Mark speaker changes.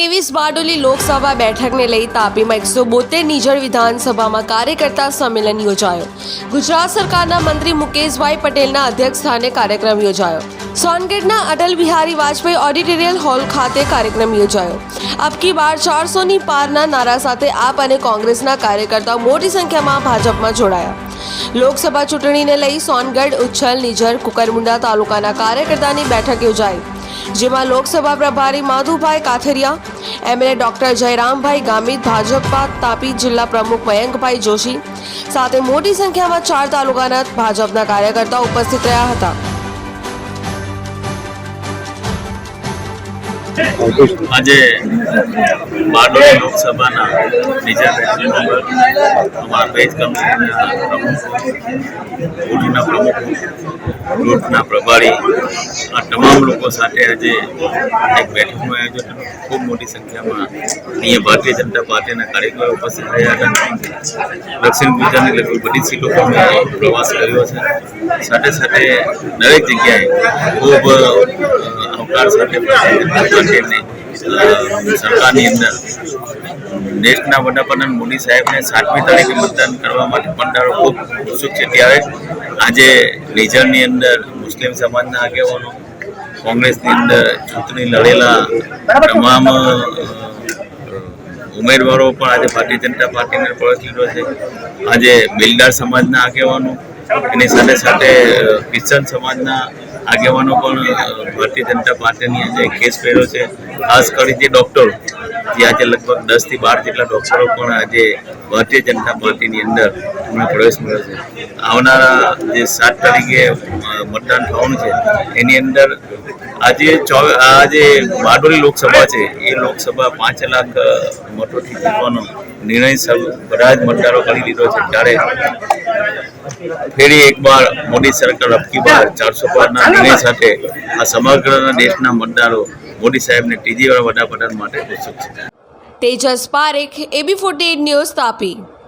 Speaker 1: ત્રેવીસ બારડોલી લોકસભા બેઠકને લઈ તાપીમાં એકસો બોતેર નિઝર વિધાનસભામાં કાર્યકર્તા સંમેલન યોજાયો. ગુજરાત સરકારના મંત્રી મુકેશભાઈ પટેલના અધ્યક્ષસ્થાને કાર્યક્રમ યોજાયો. સોનગઢના અટલ બિહારી વાજપેયી ઓડિટોરિયલ હોલ ખાતે કાર્યક્રમ યોજાયો. અબકી બાર ચારસોની પારના નારા સાથે આપ અને કોંગ્રેસના કાર્યકર્તાઓ મોટી સંખ્યામાં ભાજપમાં જોડાયા. લોકસભા ચૂંટણીને લઈ સોનગઢ, ઉચ્છલ નિઝર કુકરમુંડા તાલુકાના કાર્યકર્તાની બેઠક યોજાઈ. જેમાં લોકસભા પ્રભારી માધુભાઈ કાથરિયા, એમએલએ ડોક્ટર જયરામભાઈ ગામિત, ભાજપા તાપી જિલ્લા પ્રમુખ મયંકભાઈ જોશી, સાથે મોટી સંખ્યામાં ચાર તાલુકાના ભાજપના કાર્યકર્તાઓ ઉપસ્થિત રહ્યા હતા.
Speaker 2: આજે બારડોલી લોકસભાના બીજા બેઠક નંબર અમારા પેજ કંપનીના પ્રમુખ પ્રમુખ બુથના પ્રભારી, આ તમામ લોકો સાથે આજે એક બેઠકનું આયોજન ખૂબ મોટી સંખ્યામાં અહીંયા ભારતીય જનતા પાર્ટીના કાર્યકરો ઉપસ્થિત રહ્યા હતા. દક્ષિણ ગુજરાતની લગભગ બધી સીટો પર પ્રવાસ કર્યો છે. સાથે સાથે દરેક જગ્યાએ ખૂબ આવકાર સાથે સરકારની અંદર દેશના વડાપ્રધાન મોદી સાહેબને સાતમી તારીખે મતદાન કરવા માટે પંડારો ખૂબ ઉત્સુક છે. ત્યારે આજે નિઝરની અંદર મુસ્લિમ સમાજના આગેવાનો, કોંગ્રેસની અંદર ચૂંટણી લડેલા તમામ ઉમેદવારો પણ આજે ભારતીય જનતા પાર્ટીને પ્રવેશ લીધો છે. આજે બિલ્ડર સમાજના આગેવાનો, એની સાથે સાથે ક્રિશ્ચન સમાજના આગેવાનો પણ ભારતીય જનતા પાર્ટીની આજે કેસ પહેર્યો છે. ખાસ કરી જે ડૉક્ટરો જે આજે લગભગ દસથી બાર જેટલા ડૉક્ટરો પણ આજે ભારતીય જનતા પાર્ટીની અંદર એમને પ્રવેશ મળ્યો છે. આવનારા જે સાત તારીખે મતદાન થવાનું છે, એની અંદર આજે આ જે બારડોલી લોકસભા છે. એ લોકસભા પાંચ લાખ મતોથી જીતવાનો નિર્ણય બધા જ મતદારો કરી લીધો છે. ત્યારે ફરી એકવાર મોદી સરકાર અબકી બાર ચારસો પારના નિર્ણય સાથે આ સમગ્ર દેશના મતદારો મોદી સાહેબને ત્રીજી વાર વડાપ્રધાન માટે ઉત્સુક છે.
Speaker 1: Tejas Parekh, AB forty news Tapi.